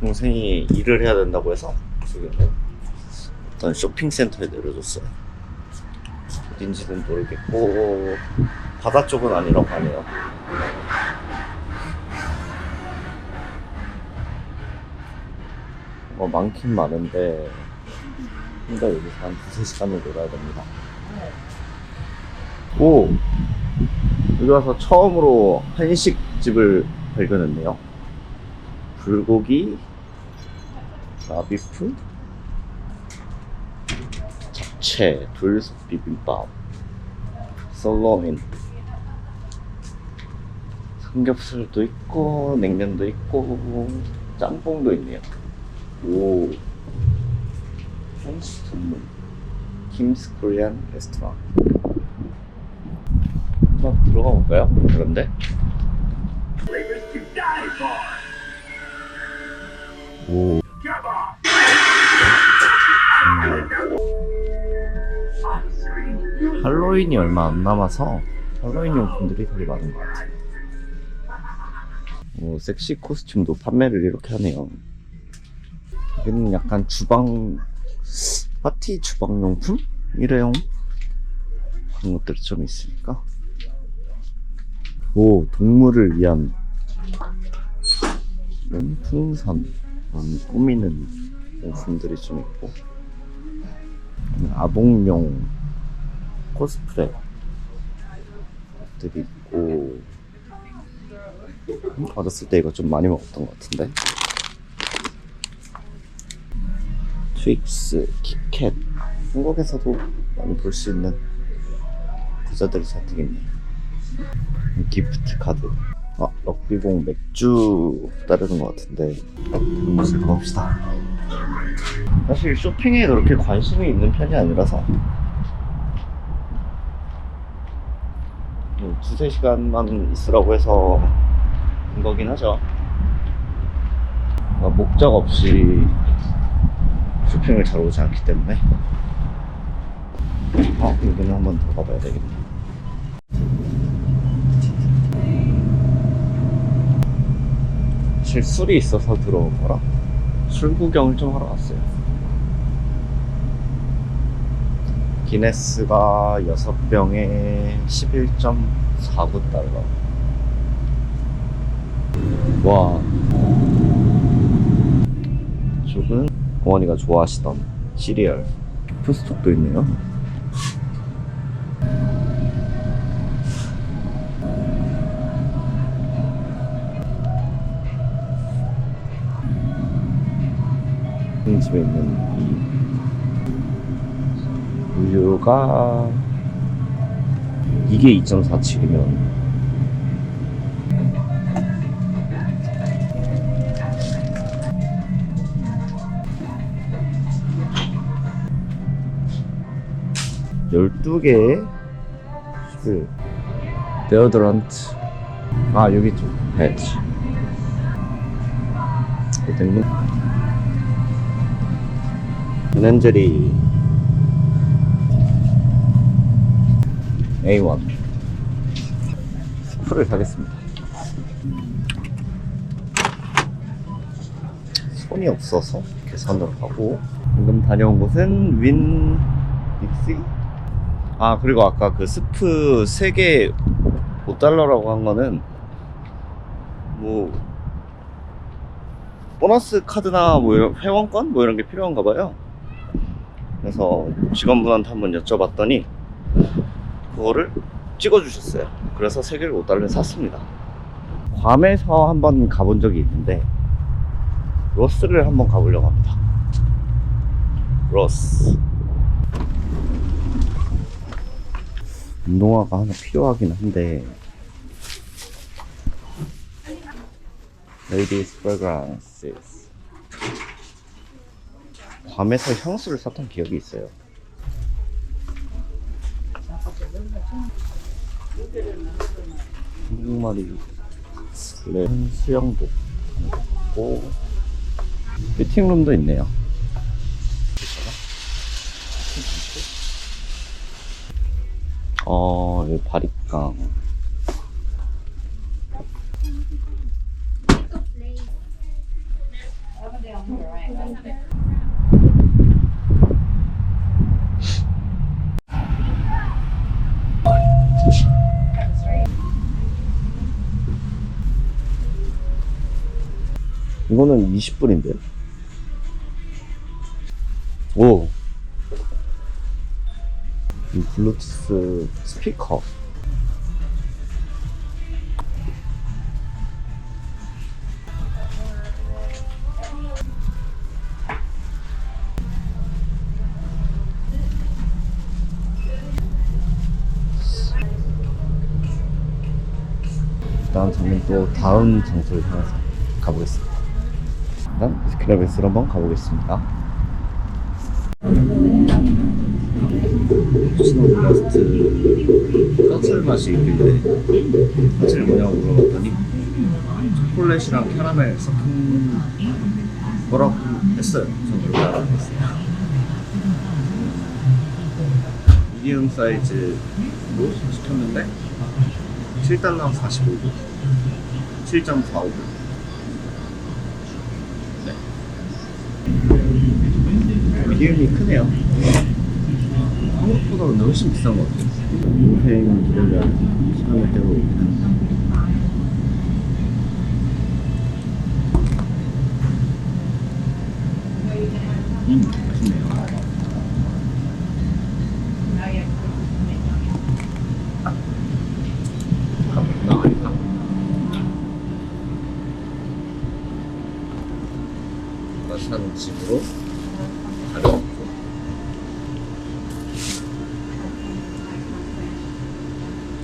동생이 일을 해야 된다고 해서 저기 어떤 쇼핑센터에 내려줬어요. 어딘지는 모르겠고 바다 쪽은 아니라고 하네요. 뭐 많긴 많은데 혼자 여기서 한 두세 시간을 놀아야 됩니다. 오! 여기 와서 처음으로 한식집을 발견했네요. 불고기, 라비프, 잡채, 돌솥 비빔밥, 솔로인, 삼겹살도 있고, 냉면도 있고, 짬뽕도 있네요. 오, 한식 전문, 김스 코리안 레스토랑. 한번 들어가 볼까요? 그런데? 오. 음. 할로윈이 얼마 안 남아서 할로윈 용품들이 되게 많은 것 같아요. 오, 섹시 코스튬도 판매를 이렇게 하네요. 여기는 약간 주방, 파티 주방 용품? 일회용? 그런 것들이 좀 있으니까. 오, 동물을 위한 풍선, 이런 꾸미는 용품들이 좀 있고, 아봉용 코스프레 들이 있고, 음, 어렸을 때 이거 좀 많이 먹었던 것 같은데. 트윅스, 키캣, 한국에서도 많이 볼 수 있는 부자들이 잔뜩 있네. 기프트 카드. 아, 럭비공 맥주 따르는 것 같은데. 한번 살펴봅시다. 사실 쇼핑에 그렇게 관심이 있는 편이 아니라서. 뭐 두세 시간만 있으라고 해서 온 거긴 하죠. 아, 목적 없이 쇼핑을 잘 오지 않기 때문에. 어, 여기는 한 번 더 가봐야 되겠네. 사실 술이 있어서 들어온 거라 술 구경을 좀 하러 왔어요. 기네스가 6병에 11.49달러. 와. 이쪽은 어머니가 좋아하시던 시리얼. 푸스톡도 있네요. 집에 있는 이 우유가 이게 2.47이면 열두 개에 11 데오드란트. 아 여기 좀. 해야지 냉동 렌젤이 A1 스프를 사겠습니다. 손이 없어서 계산으로 하고 방금 다녀온 곳은 윈 믹시 아 그리고 아까 그 스프 3개 5달러라고 한 거는 뭐 보너스 카드나 뭐 이런 회원권? 뭐 이런 게 필요한가 봐요 그래서 직원분한테 한번 여쭤봤더니 그거를 찍어주셨어요. 그래서 세 개를 5달러에 샀습니다. 괌에서 한번 가본 적이 있는데 로스를 한번 가보려고 합니다. 로스. 운동화가 하나 필요하긴 한데 Ladies Fragrances 괌에서 향수를 샀던 기억이 있어요. 한국말이 네, 수영복 있고 피팅룸도 있네요. 어, 여기 바리깡. 이거는 20불인데. 오. 이 블루투스 스피커. 일단 저는 또 다음 장소를 향해서 가보겠습니다. 일단 스크래베스로 한번 가보겠습니다. 시노블라스트 떠슬 맛이 있길래 사실 뭐냐고 물어봤더니 초콜릿이랑 캐러멜 섞은 거라고 했어요. 저는 그렇게 알아봤어요. 미디움 사이즈로 시켰는데 7달러 45분 7.45분 미디움이 크네요. 한국보다 근데 훨씬 비싼 것 같아요. 여행 기다려 시간을 있다. 음 맛있네요. 나가니까 따뜻한 집으로 I don't